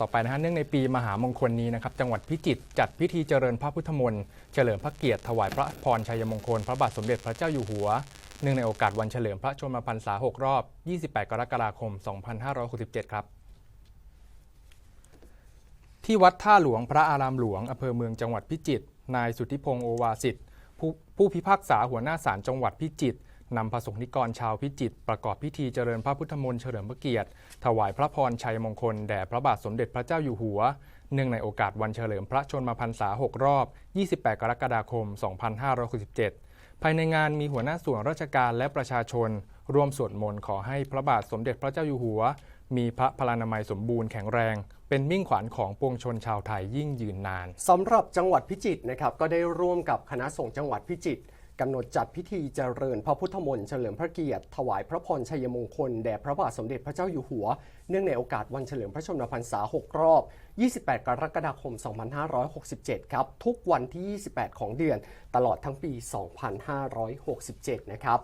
ต่อไปนะฮะเนื่องในปีมหามงคลนี้นะครับจังหวัดพิจิตรจัดพิธีเจริญพระพุทธมนต์เฉลิมพระเกียรติถวายพระพรชัยมงคล พระบาทสมเด็จพระเจ้าอยู่หัวเนื่องในโอกาสวันเฉลิมพระชนมพรรษา 6 รอบ 28 กรกฎาคม 2567 ครับ ที่วัดท่าหลวงพระอารามหลวงอำเภอเมืองจังหวัดพิจิตรนายสุทธิพงศ์โอวาสิทธิ์ผู้ผู้พิพากษาหัวหน้าศาลจังหวัดพิจิตร นำพระสงฆ์นิกรชาวพิจิตรประกอบพิธีเจริญพระพุทธมนต์เฉลิมพระเกียรติ ถวายพระพรชัยมงคลแด่พระบาทสมเด็จพระเจ้าอยู่หัว เนื่องในโอกาสวันเฉลิมพระชนมพรรษา 6 รอบ 28 กรกฎาคม 2567 ภายในงานมีหัวหน้าส่วนราชการและประชาชน ร่วมสวดมนต์ขอให้พระบาทสมเด็จพระเจ้าอยู่หัว มีพระพลานามัยสมบูรณ์แข็งแรง เป็นมิ่งขวัญของปวงชนชาวไทยยิ่งยืนนานสำหรับจังหวัดพิจิตรนะครับก็ได้ร่วมกับคณะสงฆ์จังหวัดพิจิตร กำหนดจัดพิธีเจริญพระพุทธมนต์เฉลิมพระเกียรติ ถวายพระพรชัยมงคล แด่พระบาทสมเด็จพระเจ้าอยู่หัว เนื่องในโอกาสวันเฉลิมพระชนมพรรษา 6 รอบ 28 กรกฎาคม 2567 ครับ ทุกวันที่ 28 ของเดือน ตลอดทั้งปี 2567 นะครับ